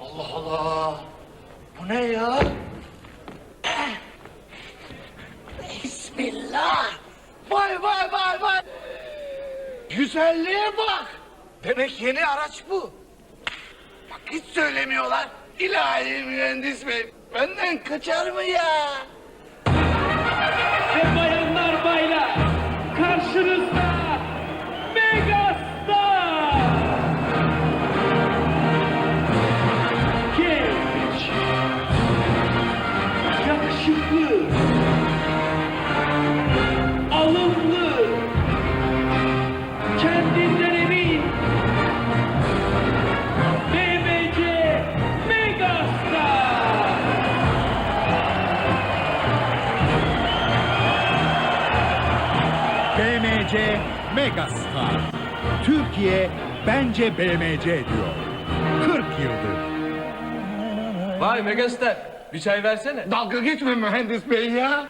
Allah Allah. Bu ne ya? Bismillah. Vay vay vay vay. Güzelliğe bak. Demek yeni araç bu. Bak hiç söylemiyorlar. İlahi mühendis bey. Benden kaçar mı ya? BMC Megastar. Türkiye bence BMC diyor. 40 yıldır. Vay Megastar bir çay versene. Dalga geçme mühendis bey ya.